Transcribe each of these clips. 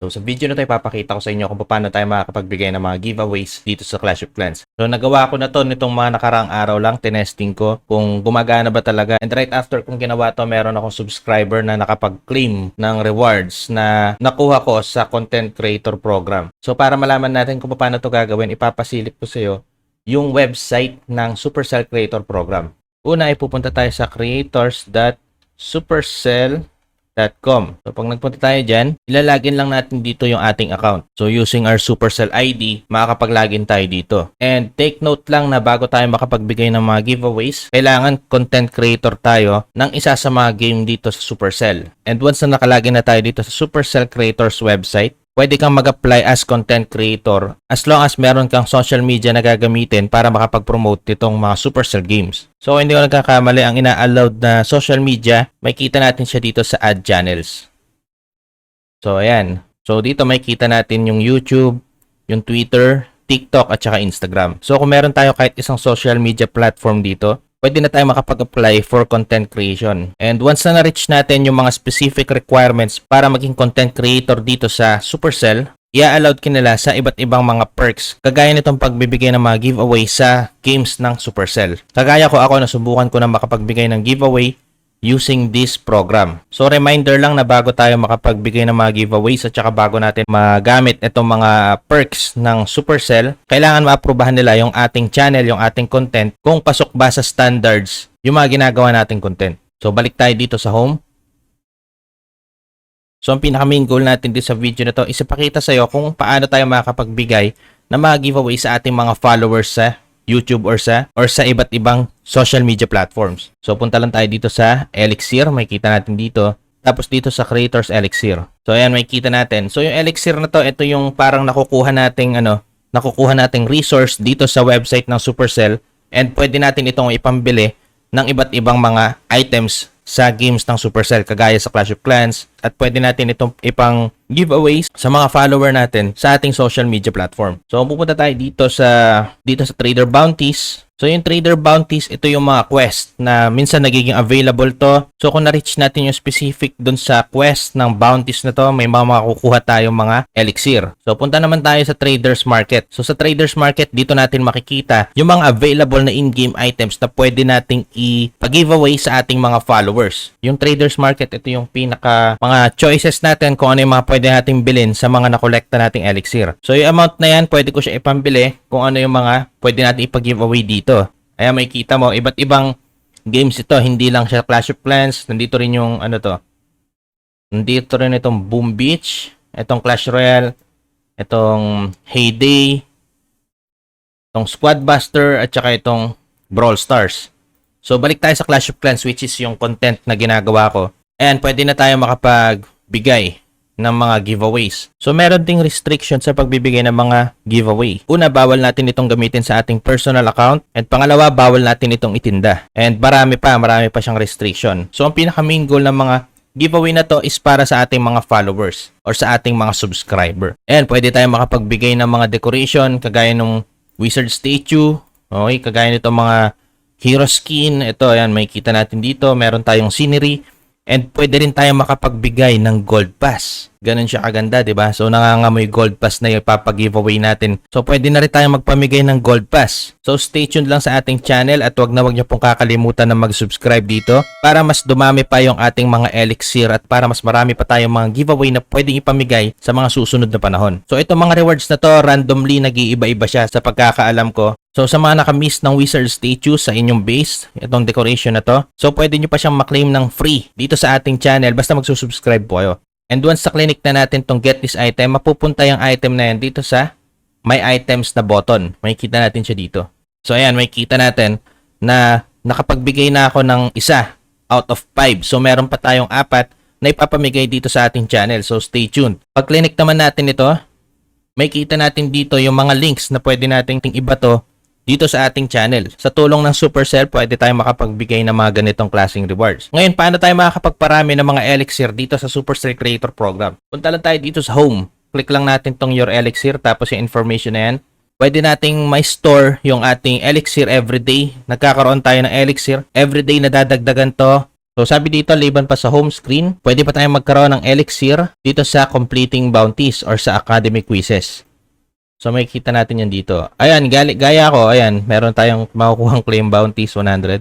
So sa video na to, ipapakita ko sa inyo kung paano tayo makakapagbigay ng mga giveaways dito sa Clash of Clans. So nagawa ko na to nitong mga nakaraang araw lang, tinesting ko kung gumagana ba talaga. And right after kung ginawa to, meron akong subscriber na nakapag-claim ng rewards na nakuha ko sa content creator program. So para malaman natin kung paano to gagawin, ipapasilip ko sa iyo yung website ng Supercell Creator Program. Una ay pupunta tayo sa creators.supercell.com. So pag nagpunta tayo dyan, ilalagin lang natin dito yung ating account. So using our Supercell ID, makakapag-login tayo dito. And take note lang na bago tayo makapagbigay ng mga giveaways, kailangan content creator tayo ng isa sa mga game dito sa Supercell. And once na nakalagin na tayo dito sa Supercell Creators website, pwede kang mag-apply as content creator as long as meron kang social media na gagamitin para makapag-promote itong mga Supercell games. So, hindi ko nagkakamali, ang ina-allowed na social media, may kita natin siya dito sa ad channels. So, ayan. So, dito may kita natin yung YouTube, yung Twitter, TikTok, at saka Instagram. So, kung meron tayo kahit isang social media platform dito, pwede na tayo makapag-apply for content creation. And once na na-reach natin yung mga specific requirements para maging content creator dito sa Supercell, i-allowed kinila sa iba't ibang mga perks kagaya nitong pagbibigay ng mga giveaway sa games ng Supercell. Kagaya ko ako, nasubukan ko na makapagbigay ng giveaway using this program. So reminder lang na bago tayo makapagbigay ng mga giveaways at saka bago natin magamit itong mga perks ng Supercell, kailangan maaprubahan nila yung ating channel, yung ating content kung pasok ba sa standards yung mga ginagawa nating content. So balik tayo dito sa home. So ang pinaka main goal natin dito sa video na to is ipakita sa iyo kung paano tayo makakapagbigay ng mga giveaway sa ating mga followers sa YouTube or sa or sa iba't ibang social media platforms. So punta lang tayo dito sa Elixir, may kita natin dito. Tapos dito sa Creators Elixir. So ayan, may kita natin. So yung Elixir na to, ito yung parang nakukuha nating ano, nakukuha nating resource dito sa website ng Supercell and pwede natin itong ipambili ng iba't ibang mga items sa games ng Supercell kagaya sa Clash of Clans at pwede natin itong ipang giveaways sa mga follower natin sa ating social media platform. So pupunta tayo dito sa dito sa Trader Bounties. So yung Trader Bounties, ito yung mga quest na minsan nagiging available to. So kung na-reach natin yung specific dun sa quest ng bounties na to, may mga makukuha tayong mga elixir. So punta naman tayo sa Traders Market. So sa Traders Market, dito natin makikita yung mga available na in-game items na pwede nating i-giveaway sa ating mga followers. Yung Traders Market, ito yung pinaka mga choices natin kung ano yung mga pwede nating bilhin sa mga nakolekta nating elixir. So yung amount na yan, pwede ko siya ipambili kung ano yung mga pwede natin ipag-giveaway dito. Ayan, may kita mo, iba't ibang games ito. Hindi lang siya Clash of Clans. Nandito rin yung, ano to, nandito rin itong Boom Beach, itong Clash Royale, itong Heyday, itong Squad Buster, at saka itong Brawl Stars. So, balik tayo sa Clash of Clans, which is yung content na ginagawa ko. And pwede na tayo makapagbigay ng mga giveaways. So meron ding restriction sa pagbibigay ng mga giveaway. Una, bawal natin itong gamitin sa ating personal account. And pangalawa, bawal natin itong itinda. And marami pa, marami pa siyang restriction. So ang pinaka main goal ng mga giveaway na to is para sa ating mga followers or sa ating mga subscriber. And pwede tayong makapagbigay ng mga decoration kagaya ng wizard statue, okay, kagaya nito mga hero skin. Ito, ayan, may kita natin dito. Meron tayong scenery. And pwede rin tayo makapagbigay ng gold pass. Ganun siya kaganda, di ba? So nangangamoy gold pass na yung ipapag-giveaway natin. So pwede na rin tayo magpamigay ng gold pass. So stay tuned lang sa ating channel at wag na wag niyo pong kakalimutan na mag-subscribe dito para mas dumami pa yung ating mga elixir at para mas marami pa tayong mga giveaway na pwedeng ipamigay sa mga susunod na panahon. So itong mga rewards na to randomly nag-iiba-iba siya sa pagkakaalam ko. So sa mga nakamiss ng wizard statue sa inyong base, itong decoration na to, so pwede nyo pa siyang maklaim ng free dito sa ating channel basta magsusubscribe po kayo. And once sa clinic na natin tong get this item, mapupunta yung item na yan dito sa my items na button. May kita natin siya dito. So ayan, may kita natin na nakapagbigay na ako ng isa out of 5. So meron pa tayong apat na ipapamigay dito sa ating channel. So stay tuned. Pag clinic naman natin ito, may kita natin dito yung mga links na pwede nating iba to dito sa ating channel. Sa tulong ng Supercell, pwede tayo makapagbigay ng mga ganitong klaseng rewards. Ngayon, paano tayo makakapagparami ng mga elixir dito sa Supercell Creator Program? Punta lang tayo dito sa home. Click lang natin tong your elixir tapos yung information na yan. Pwede nating may store yung ating elixir everyday. Nagkakaroon tayo ng elixir. Everyday na dadagdagan to. So sabi dito, liban pa sa home screen, pwede pa tayong magkaroon ng elixir dito sa completing bounties or sa academy quizzes. So makikita natin yan dito. Ayan, gali, gaya ko, ayan, meron tayong makukuhang claim bounties 100.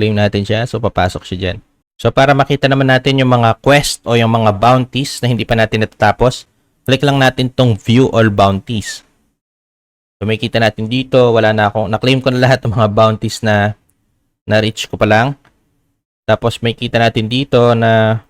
Claim natin siya, so papasok siya dyan. So para makita naman natin yung mga quest o yung mga bounties na hindi pa natin natatapos, click lang natin tong view all bounties. So makikita natin dito, wala na akong, na-claim ko na lahat ng mga bounties na na-reach ko pa lang. Tapos may kita natin dito na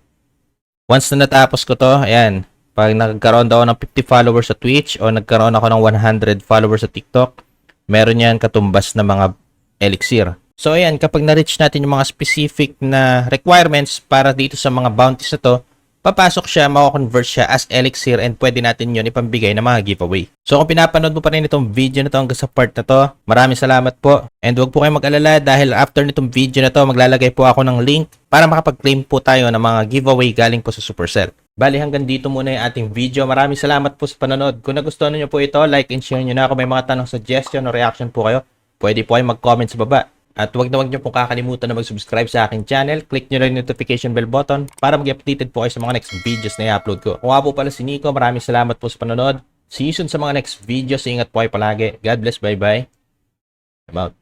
once na natapos ko to, ayan, pag nagkaroon daw ng 50 followers sa Twitch o nagkaroon ako ng 100 followers sa TikTok, meron yan katumbas na mga elixir. So ayan, kapag na-reach natin yung mga specific na requirements para dito sa mga bounties na to, papasok siya, mako-convert siya as elixir and pwede natin yun ipambigay na mga giveaway. So kung pinapanood mo pa rin itong video na to hanggang sa part na to, maraming salamat po. And huwag po kayong mag-alala dahil after nitong video na to, maglalagay po ako ng link para makapag-claim po tayo ng mga giveaway galing po sa Supercell. Bali hanggang dito muna yung ating video. Maraming salamat po sa panonood. Kung nagustuhan niyo po ito, like and share niyo na. Kung may mga tanong, suggestion o reaction po kayo, pwede po kayo mag-comment sa baba. At huwag na huwag niyo po kakalimutan na mag-subscribe sa aking channel. Click niyo na yung notification bell button para mag-updated po kayo sa mga next videos na i-upload ko. Kung po pala si Nico, maraming salamat po sa panonood. See you soon sa mga next videos. Ingat po kayo palagi. God bless. Bye-bye. I'm out.